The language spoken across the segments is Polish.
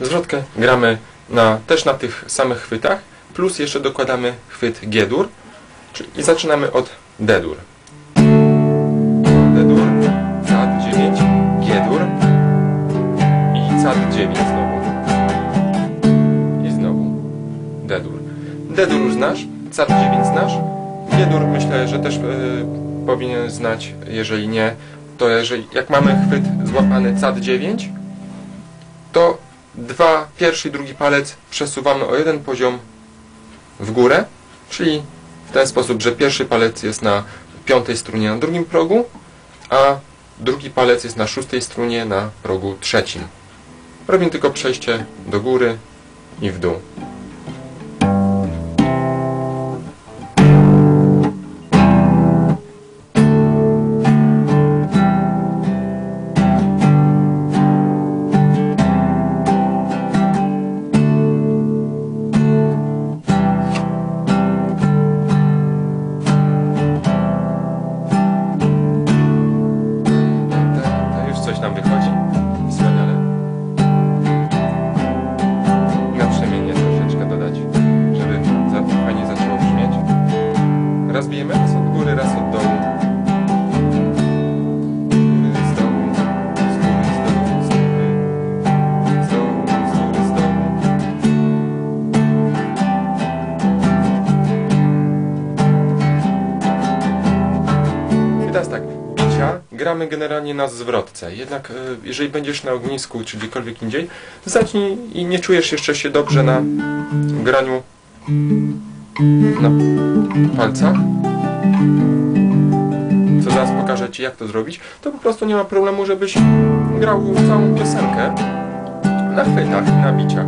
zwrotkę gramy na, też na tych samych chwytach, plus jeszcze dokładamy chwyt G-dur i zaczynamy od D-dur. D-dur, CAD 9, G-dur i CAD 9 znowu. I znowu D-dur. D-dur znasz, CAD 9 znasz, G-dur myślę, że też e, powinien znać, jeżeli nie, to jeżeli, jak mamy chwyt złapany CAD 9, to dwa, pierwszy i drugi palec przesuwamy o jeden poziom w górę, czyli w ten sposób, że pierwszy palec jest na piątej strunie na drugim progu, a drugi palec jest na szóstej strunie na progu trzecim. Robimy tylko przejście do góry i w dół. Raz bijemy, raz od góry, raz od dołu. I teraz tak, bicia gramy generalnie na zwrotce. Jednak e, jeżeli będziesz na ognisku czy gdziekolwiek indziej, zacznij i nie czujesz jeszcze się dobrze na graniu na palcach, co zaraz pokażę Ci jak to zrobić, to po prostu nie ma problemu, żebyś grał całą piosenkę na chwytach i na biciach.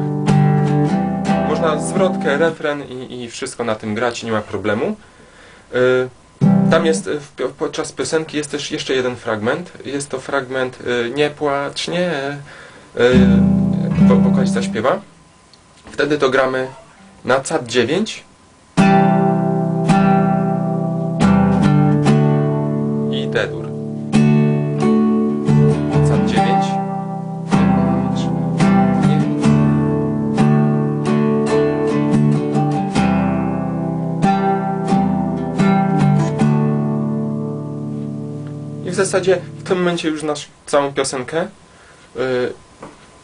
Można zwrotkę, refren i, i wszystko na tym grać, nie ma problemu. Y, tam jest, y, podczas piosenki jest też jeszcze jeden fragment. Jest to fragment y, Nie płacz, nie, y, wokalista śpiewa. Wtedy to gramy na CAD 9 i D-dur. CAD 9 Nie płacz, nie. I w zasadzie w tym momencie już znasz całą piosenkę. Yy,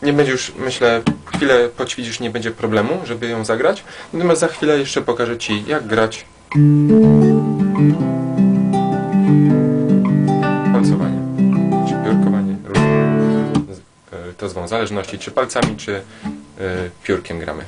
Nie będzie już, myślę, chwilę poćwiczysz, nie będzie problemu, żeby ją zagrać. Natomiast za chwilę jeszcze pokażę Ci, jak grać palcowanie, czy piórkowanie. yy, To w zależności, czy palcami, czy yy, piórkiem gramy.